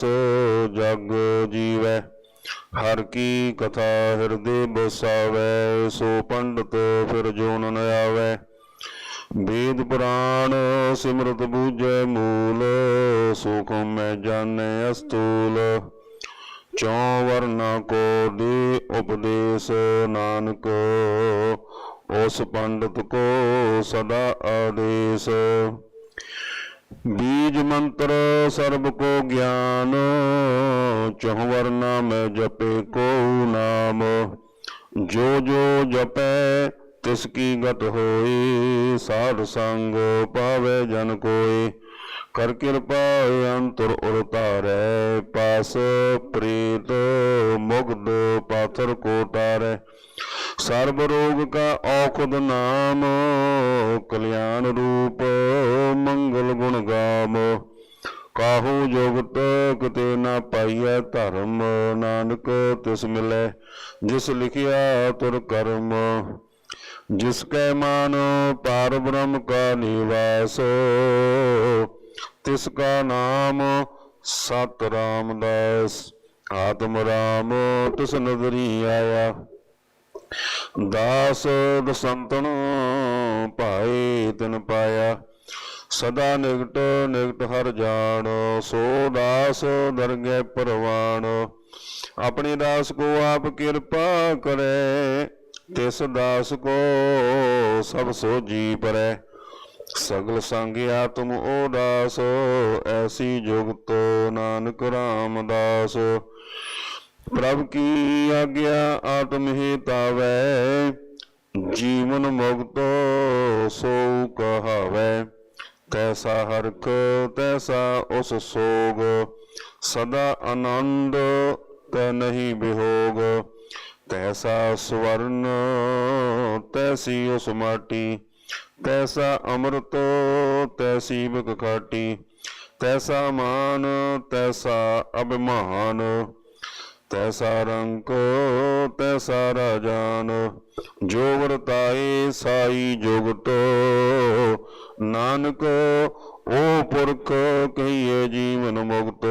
ਸੋ ਜਗ ਜੀਵੈ, ਹਰ ਕੀ ਕਥਾ ਹਿਰਦੇ ਬਸਾਵੈ, ਸੋ ਪੰਡਤ ਫਿਰ ਜੋਨ ਨ ਆਵੈ। ਵੇਦ ਪੁਰਾਣ ਸਿਮਰਤ ਬੂਝੈ ਮੂਲ ਸੁਖ ਮੈਂ ਜਾਣੈ ਅਸਤੂਲ। ਚੌ ਵਰਨਾ ਕੋ ਦੇ ਉਪਦੇਸ਼ ਨਾਨਕ, ਉਸ ਪੰਡਤ ਕੋ ਸਦਾ ਆਦੇਸ਼। ਬੀਜ ਮੰਤਰ ਸਰਬ ਕੋ ਗਿਆਨ, ਚਹੁ ਵਰਨਾ ਮੈਂ ਜਪੇ ਕੋ ਨਾਮ। ਜੋ ਜੋ ਜਪੈ ਤਿਸ ਕੀ ਗਤ ਹੋਈ, ਸਾਧ ਸੰਗ ਪਾਵੇ ਜਨ ਕੋਈ। ਕਰ ਕਿਰਪਾ ਅੰਤਰ ਉਰ ਪਾਸ ਪ੍ਰੀਤ ਮੁਗਧ ਪਾਥਰ ਕੋ ਤਾਰੈ। ਸਰਬ ਰੋਗ ਕਾ ਔਖਦ ਨਾਮ, ਕਲਿਆਣ ਰੂਪ ਮੰਗਲ ਗੁਣ ਗਾਮ। ਕਾਹੂ ਜੁਗਤ ਕਿਤੇ ਨਾ ਪਾਈਐ ਧਰਮ, ਨਾਨਕ ਤਿਸ ਮਿਲੈ, ਜਿਸ ਲਿਖਿਆ ਤੁਰ ਕਰਮ। ਜਿਸ ਕੈ ਮਾਨ ਪਾਰ ਬ੍ਰਹਮ ਕਾ ਨਿਵਾਸ, ਤਿਸ ਕਾ ਨਾਮ ਸਤ ਰਾਮਦਾਸ। ਆਤਮ ਰਾਮ ਤਿਸ ਨਦਰੀ ਆਇਆ। ਦਾਸ ਦਸੰਤਨ ਭਾਏ ਤਿਨ ਪਾਇਆ, ਸਦਾ ਨਿਕਟ ਨਿਕਟ ਹਰ ਜਾਣ, ਸੋ ਦਾਸ ਦਰਗਹਿ ਪਰਵਾਣ। ਆਪਣੇ ਦਾਸ ਕੋ ਆਪ ਕਿਰਪਾ ਕਰੇ, ਤਿਸ ਦਾਸ ਕੋ ਸਭ ਸੋ ਜੀ ਪਰੈ। ਸਗਲ ਸੰਗ ਆਤਮ ਓ ਦਾਸ, ਐਸੀ ਜੁਗਤ ਨਾਨਕ ਰਾਮਦਾਸ। ਪ੍ਰਭ ਕੀ ਆਗਿਆ ਆਤਮ ਤਾਵੈ ਜੀਵਨ ਮੁਕਤ ਸੋ ਕਹਾਵੈ। ਕੈਸਾ ਹਰਖ, ਤੈਸਾ ਉਸ ਸੋਗ, ਸਦਾ ਆਨੰਦ ਤੈ ਨਹੀਂ ਬਿਹੋਗ। ਤੈਸਾ ਸਵਰਨ, ਤੈਸੀ ਉਸ ਮਾਟੀ। ਤੈਸਾ ਅੰਮ੍ਰਿਤ, ਤੈਸੀ ਬਿਕ ਖਾਟੀ ਤੈਸਾ ਮਾਨ, ਤੈਸਾ ਅਭਿਮਾਨ। ਤੈਸਾ ਰੰਕ ਤੈਸਾ ਰਾਜਾਨ ਜੋ ਵਰਤਾਏ ਸਾਈ ਜੁਗਤ ਨਾਨਕ, ਓ ਪੁਰਖ ਕਹੀਏ ਜੀਵਨ ਮੁਕਤ।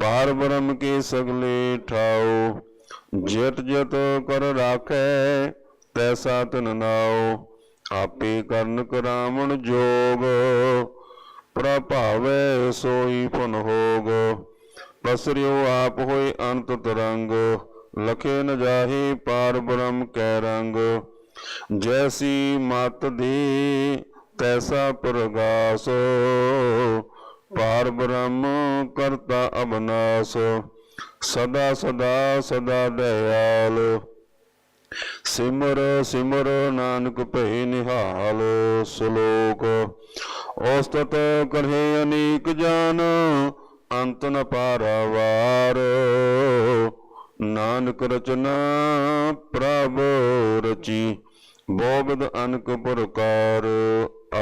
ਪਾਰ ਬ੍ਰਹਮ ਕੇ ਸਗਲੇ ਠਾਓ। ਜਤ ਜਤ ਕਰ ਰਾਖੈ, ਤੈਸਾ ਤਨ ਨਾਓ। ਆਪੇ ਕਰਨ ਕਰਾਵਣ ਜੋਗ, ਪ੍ਰਭਾਵੈ ਸੋਈ ਫਨ ਹੋਗ। ਪਸਰਿਓ ਆਪ ਹੋਏ ਅੰਤ ਤਰੰਗ, ਲਖੇ ਨ ਜਾਹੀ ਪਾਰ ਬ੍ਰਹਮ ਕੈ ਰੰਗ। ਜੈਸੀ ਮਤ ਦੀ ਤੈਸਾ ਪ੍ਰਗਾਸ, ਪਾਰ ਬ੍ਰਹਮ ਕਰਤਾ ਅਬਨਾਸ। ਸਦਾ ਸਦਾ ਸਦਾ ਦਇਆਲ। ਸਿਮਰ ਸਿਮਰ ਨਾਨਕ ਭੈ ਨਿਹਾਲ ਸ਼ਲੋਕ। ਔਸਤਤ ਕਰੇ ਅਨੇਕ ਜਨ ਅੰਤ ਨ ਪਾਰਵਾਰ। ਨਾਨਕ ਰਚਨਾ ਪ੍ਰਭ ਰਚੀ, ਬੋਬਦ ਅਨਕ ਪ੍ਰਕਾਰ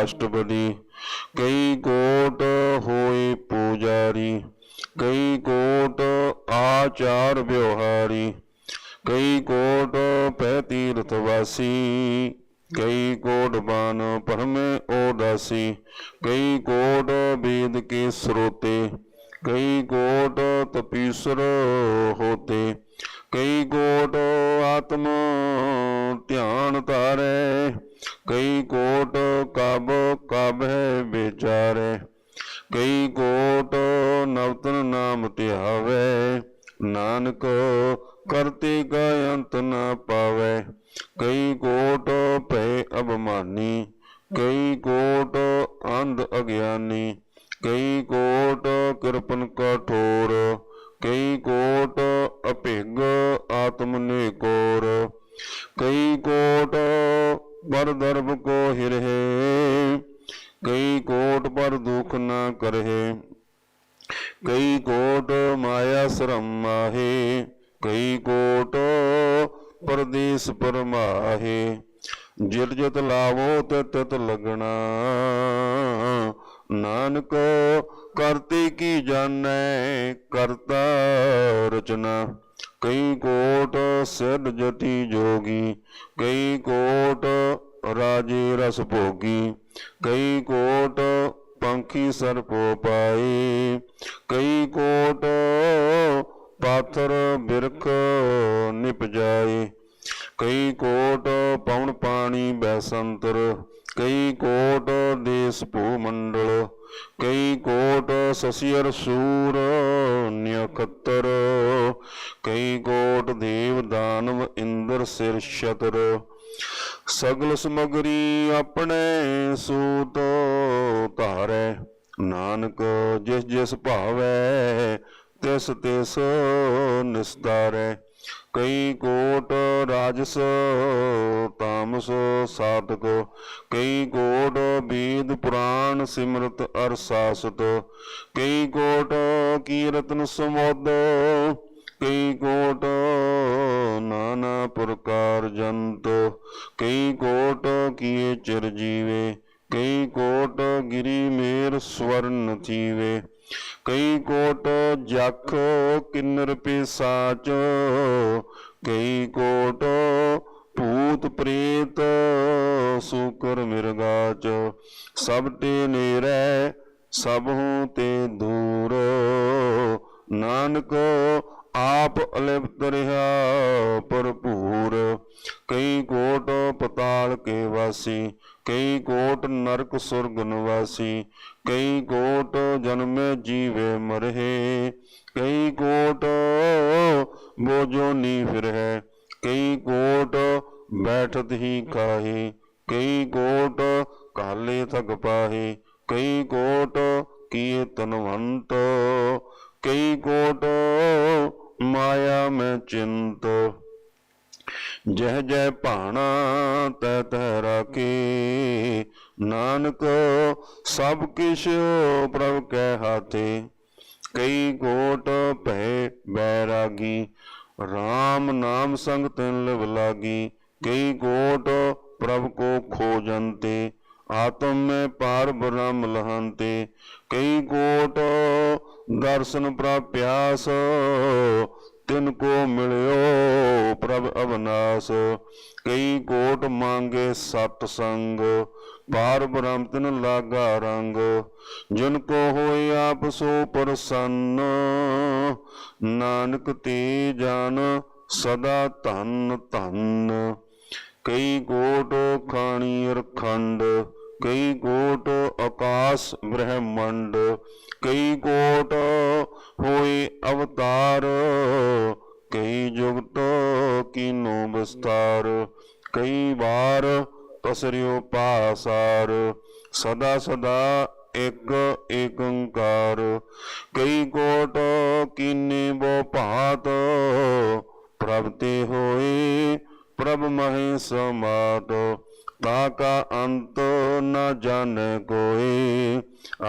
ਅਸ਼ਟਪਦੀ। ਕਈ ਕੋਟ ਹੋਏ ਪੂਜਾਰੀ, ਕਈ ਕੋਟ ਆਚਾਰ ਵਿਵਹਾਰੀ। ਕਈ ਕੋਟ ਪੈ ਤੀਰਥ ਵਾਸੀ, ਕਈ ਕੋਟ ਬਾਨ ਪਰਮੇ ਓਦਾਸੀ ਕਈ ਕੋਟ ਵੇਦ ਕੇ ਸਰੋਤੇ ਕਈ ਕੋਟ ਤਪੀਸਰ ਹੋਤੇ, ਕਈ ਕੋਟ ਆਤਮ ਧਿਆਨ ਧਾਰੇ, ਕਈ ਕੋਟ ਕਬ ਕਬ ਹੈ ਵਿਚਾਰੇ, ਕਈ ਕੋਟ ਨਵਤਨ ਨਾਮ ਧਿਆਵੇ, ਨਾਨਕ ਕਰਤੇ ਕਾ ਅੰਤ ਨ ਪਾਵੇ, ਕਈ ਕੋਟ ਭੈ ਅਬਮਾਨੀ ਕਈ ਕੋਟ ਅੰਧ ਅਗਿਆਨੀ ਕਈ ਕੋਟ ਕਿਰਪਨ ਠੋਰ, ਕਈ ਕੋਟ ਅਭਿਗ ਆਤਮ ਨਿਕੋਰ, ਕਈ ਕੋਟ ਪਰ ਦਰਬ ਕੋ ਹਿਰਹਿ, ਕਈ ਕੋਟ ਪਰ ਦੁਖ ਨਾ ਕਰਹਿ, ਕਈ ਕੋਟ ਮਾਇਆ ਸ਼ਰਮ ਮਾਹੇ, ਕਈ ਕੋਟ ਪਰਦੇਸ ਪਰਮਾਹੇ, ਜਿਤ ਜਿਤ ਲਾਵੋ ਤਿਤ ਤਿਤ ਲਗਣਾ ਨਾਨਕ ਕਰਤੇ ਕੀ ਜਾਣੈ? ਕਰਤਾ ਰਚਨਾ। ਕਈ ਕੋਟ ਸਿਰ ਜਤੀ ਜੋਗੀ, ਕਈ ਕੋਟ ਰਾਜੇ ਰਸ ਭੋਗੀ, ਕਈ ਕੋਟ ਪੰਖੀ ਸਰਪੋ ਪਾਏ, ਕਈ ਕੋਟ ਪਾਥਰ ਬਿਰਖ ਨਿਪ ਜਾਏ, ਕਈ ਕੋਟ ਪਉਣ ਪਾਣੀ ਬੈਸੰਤਰ ਕਈ ਕੋਟ ਦੇਸ ਭੂ ਮੰਡਲ ਕਈ ਕੋਟ ਸਸਿਅਰ ਸੂਰ ਨਿਯਖਤਰ ਕਈ ਕੋਟ ਦੇਵ ਦਾਨਵ ਇੰਦਰ ਸਿਰ ਸ਼ਤਰ ਸਗਲ ਸਮਗਰੀ ਆਪਣੇ ਸੂਤ ਧਾਰੈ, ਨਾਨਕ ਜਿਸ ਜਿਸ ਭਾਵੈ, ਤਿਸ ਤਿਸ ਨਿਸਤਾਰੈ। ਕਈ ਕੋਟ ਰਾਜਸ ਤਾਮਸ ਸਾਧਕ। ਕਈ ਕੋਟ ਬੀਦ ਪੁਰਾਣ ਸਿਮਰਤ ਅਰ ਸਾਸਤ। ਕਈ ਕੋਟ ਕੀਰਤਨ ਸਮੋਦ ਕਈ ਕੋਟ ਨਾਨਾ ਪ੍ਰਕਾਰ ਜੰਤ। ਕਈ ਕੋਟ ਕੀਏ ਚਿਰ ਜੀਵੇ। ਕਈ ਕੋਟ ਗਿਰੀ ਮੇਰ ਸਵਰਨ ਥੀਵੇ। ਕਈ ਕੋਟ ਜਖ ਕਿੰਨਰ ਪਿਸਾਚ ਕਈ ਕੋਟ ਭੂਤ ਪ੍ਰੇਤ ਸੂਕਰ ਮਿਰਗਾਚ ਸਭ ਤੇ ਨੇਰੇ ਸਭ ਹੂੰ ਤੇ ਦੂਰ। ਨਾਨਕ ਆਪ ਅਲਿਪਤ ਰਿਹਾ ਭਰਪੂਰ। ਕਈ ਕੋਟ ਪਤਾਲ ਕੇ ਵਾਸੀ ਕਈ ਕੋਟ ਨਰਕ ਸੁਰਗ ਨਿਵਾਸੀ, ਕਈ ਕੋਟ ਜਨਮੇ ਜੀਵੇ ਮਰਹਿ, ਕਈ ਕੋਟ ਬੋਝੋ ਨੀ ਫਿਰਹਿ, ਕਈ ਕੋਟ ਬੈਠਤ ਹੀ ਕਾਹੀ, ਕਈ ਕੋਟ ਕਾਲੇ ਥਗ ਪਾਹੀ, ਕਈ ਕੋਟ ਕੀਏ ਤਨਵੰਤ, ਕਈ ਕੋਟ ਮਾਇਆ ਮੈਂ ਚਿੰਤ। ਜਹ ਜੈ ਭਾਣਾ ਤੈ ਤੈ ਰਾਖੇ। ਨਾਨਕ, ਸਭ ਕਿਛ ਪ੍ਰਭ ਕੈ ਹਾਥੇ। ਕਈ ਕੋਟ ਭੈ ਬੈਰਾਗੀ RAM ਨਾਮ ਸੰਗ ਤਿਨ ਲਿਵ ਲਾਗੀ। ਕਈ ਕੋਟ ਪ੍ਰਭ ਕੋ ਖੋਜੰਤੇ ਆਤਮ ਮੈਂ ਪਾਰ ਬ੍ਰਹਮ ਲਹੰਤੇ। ਕਈ ਕੋਟ ਦਰਸ਼ਨ ਪ੍ਰਾਪਿਆਸ ਤਿਨ ਕੋ ਮਿਲਿਓ ਪ੍ਰਭ ਅਵਨਾਸ। ਕਈ ਕੋਟ ਮੰਗੇ ਸਤ ਸੰਗ, ਪਾਰ ਬ੍ਰਹਮ ਤਿਨ ਲਾਗਾ ਰੰਗ। ਜਿਨ ਕੋ ਹੋਏ ਆਪ ਸੋ ਪ੍ਰਸੰਨ, ਨਾਨਕ ਤੇ ਜਾਨ ਸਦਾ ਧਨ ਧਨ। ਕਈ ਕੋਟ ਖਾਣੀ ਰਖੰਡ ਕਈ ਕੋਟ ਆਕਾਸ ਬ੍ਰਹਮੰਡ, ਕਈ ਕੋਟ ਹੋਏ ਅਵਤਾਰ, ਕਈ ਜੁਗਤ ਕੀਨੋ ਵਿਸਤਾਰ, ਕਈ ਵਾਰ ਪਸਰਿਓ ਪਾਸਾਰ, ਸਦਾ ਸਦਾ ਇਕ ਏਕੰਕਾਰ, ਕਈ ਕੋਟ ਕੀਨੇ ਬੋ ਭਾਤ ਪ੍ਰਭ ਤੇ ਹੋਏ ਪ੍ਰਭ ਮਹੇ ਸਮਾਤ ਤਾ ਕਾ ਅੰਤ ਨ ਜਾਣੈ ਕੋਇ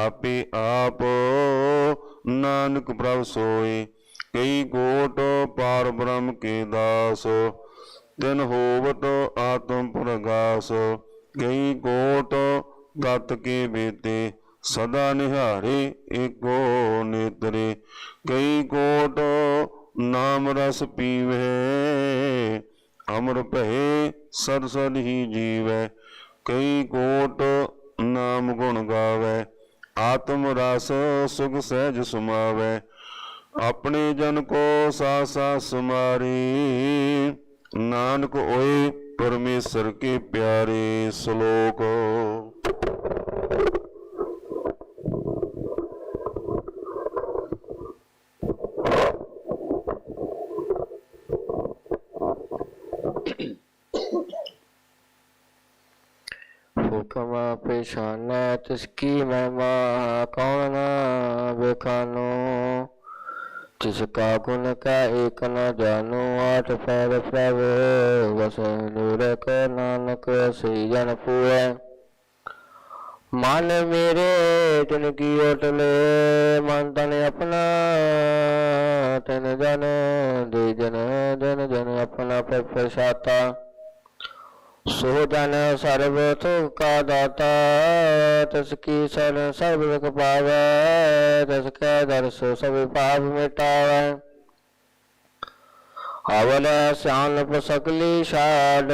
ਆਪੇ ਆਪ ਨਾਨਕ ਪ੍ਰਭ ਸੋਏ। ਕਈ ਕੋਟ ਪਾਰ ਬ੍ਰਹਮ ਕੇ ਦਾਸ, ਤਿਨ ਹੋਵਤ ਆਤਮ ਪ੍ਰਗਾਸ। ਕਈ ਕੋਟ ਤਤ ਕੇ ਬੇਤੇ, ਸਦਾ ਨਿਹਾਰੇ ਏਕੋ ਨੇਤਰੇ। ਕਈ ਕੋਟ ਨਾਮ ਰਸ ਪੀਵੇ ਅਮਰ ਭਏ ਸਦ ਸਦ ਹੀ ਜੀਵੈ, ਕਈ ਕੋਟ ਨਾਮ ਗੁਣ ਗਾਵੇ, ਆਤਮ ਰਸ ਸੁਖ ਸਹਿਜ ਸਮਾਵੇ, ਆਪਣੇ ਜਨ ਕੋ ਸਾ ਸਾ ਸਮਾਰੀ, ਨਾਨਕ ਓਏ ਪਰਮੇਸ਼ਰ ਕੇ ਪਿਆਰੇ ਸ਼ਲੋਕ। ਹੁਕਮ ਪਛਾਨੈ, ਤਿਸ ਕੀ ਮਹਿਮਾ ਕੌਣ ਨਾ ਤਿਸ ਕਾ ਗੁਣ ਕਾ ਏਕ ਨ ਜਾਨੋ ਆਠ ਪੈਰ ਪ੍ਰਭ, ਵਸ ਨੂਰ ਕੈ ਨਾਨਕ ਸਈ ਜਨ ਪੂਐ ਮਨ ਮੇਰੇ ਤਿਨ ਕੀ ਓਟਲੇ ਮਨ ਤਨ ਆਪਣਾ, ਤਨ ਜਨ ਦੇ ਜਨ ਜਨ ਜਨ ਆਪਣਾ ਪ੍ਰਸਾਤਾ ਸੋ ਜਨ ਸਰਬ ਤੁਖ ਕਾ ਦਾਤਾ, ਤਿਸ ਕੀ ਸਰਨ ਸਰਬ ਦੁਖ ਪਾਵੈ, ਤਿਸ ਕੈ ਦਰਸ ਸਭ ਪਾਪ ਮਿਟਾਵੈ। ਅਵਲ ਸਿਆਨਪ ਸਕਲੀ ਛਾੜ,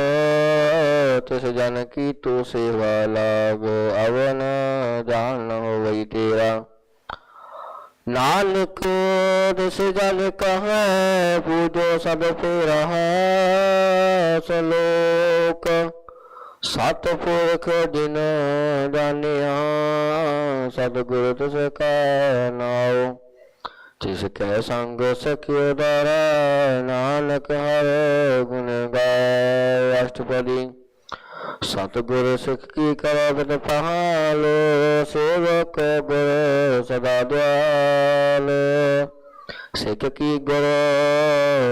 ਤਿਸ ਜਨ ਕੀ ਤੂ ਸੇਵਾ ਲਾਗ ਅਵਨ ਜਾਣ ਹੋਵਈ ਤੇਰਾ। ਨਾਨਕ ਤਿਸ ਜਨ ਕਹੈ, ਪੂਜੋ ਸਭ ਫੇਰਾ ਸਲੋਕ ਸਤ ਪੁਰਖ ਦਿਨ ਜਾਣਿਆ, ਸਤਿਗੁਰ ਤਿਸ ਕੈ ਨਾਉ। ਜਿਸ ਕੈ ਸੰਗ ਸਖਿਓ ਦਰ, ਨਾਨਕ ਹਰ ਗੁਣ ਗਾਏ ਅਸ਼ਟਪਦੀ ਸਤਿਗੁਰ ਸਿੱਖ ਕੀ ਕਰੋ ਬਿਨ ਸੇਵਕ ਗੁਰ ਸਦਾ ਦਿਆਲ। ਸਿੱਖ ਕੀ ਗੁਰ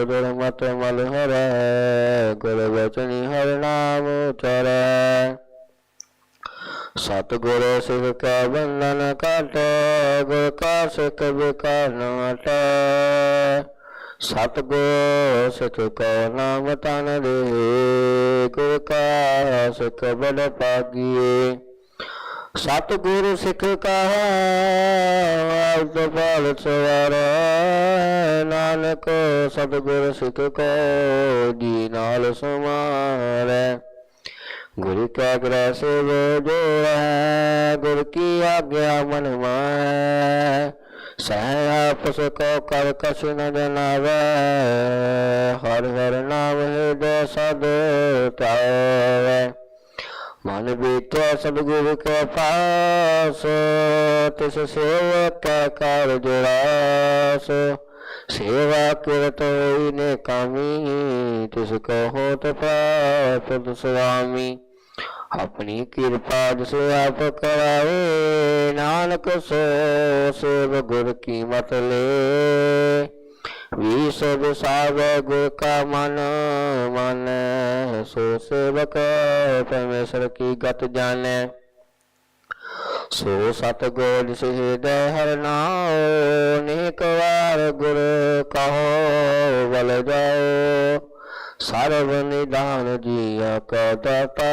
ਗੁਰ ਮਤ ਮਲ ਹਰੈ, ਗੁਰ ਬਚਨੀ ਹਰ ਨਾਮ ਚਰੈ ਸਤਿਗੁਰ ਸਿੱਖ ਕਾ ਬੰਧਨ ਕਾਟੈ ਗੁਰ ਕਾ ਸਿੱਖ ਵਿਕਾਰ ਨ ਹਟੈ ਸਤਿਗੁਰ ਸਿੱਖ ਕੋ ਨਾਮ ਤਨ ਦੇ, ਗੁਰ ਕਾ ਸਿੱਖ ਬੜ ਪਾਗੀਏ ਸਤਿਗੁਰ ਸਿੱਖ ਕਾ ਆਪ ਸਵਾਰ ਸਵਾਰੈ। ਨਾਨਕ ਸਤਿਗੁਰ ਸਿੱਖ ਕੋ ਜੀ ਨਾਲ ਸਮਾਰੈ। ਗੁਰੂ ਕਾ ਗ੍ਰਹਿ ਸੇਵ ਜੋ ਗੁਰ ਕੀ ਆਗਿਆ ਮਨ ਮਾਇ ਸਹਿ ਆਪਸ ਕੋ ਕਰ ਕਛ ਨ ਜਨਾਵੈ ਹਰ ਹਰ ਨਾਮ ਹਿਰਦੈ ਸਦ ਧਿਆਵੈ ਮਨ ਬੀਤੈ ਸਤਿਗੁਰ ਕੇ ਪਾਸ, ਤਿਸ ਸੇਵਕ ਕੈ ਕਰ ਜੁੜਾਸ। ਸੇਵਾ ਕਿਰਤ ਹੋਈ ਨੇ ਕਾਮੀ, ਤਿਸ ਕੋ ਹੋਤ ਪ੍ਰਾਪਤ ਸੁਆਮੀ ਆਪਣੀ ਕਿਰਪਾ ਜਿਸ ਆਪ ਕਰਾਵੇ, ਨਾਨਕ ਸੋ ਸੇਵ ਗੁਰ ਕੀ ਮਤ ਲੈ ਵੀ ਸਭ ਸਾਵੇ ਗੁਰ ਕਾ ਮਨ ਮਨ ਸੋ ਸੇਵਕ ਪਰਮੇਸ਼ਰ ਕੀ ਗਤ ਜਾਣੈ। ਸੋ ਸਤ ਗੋਲ ਸਿਹਦੇ ਹਰ ਨਾਉ, ਨੇਕ ਵਾਰ ਗੁਰ ਕਹੋ, ਬਲ ਜਾਓ। ਸਰਬ ਨਿਦਾਨ ਜੀਆ ਕਾ ਦਾਤਾ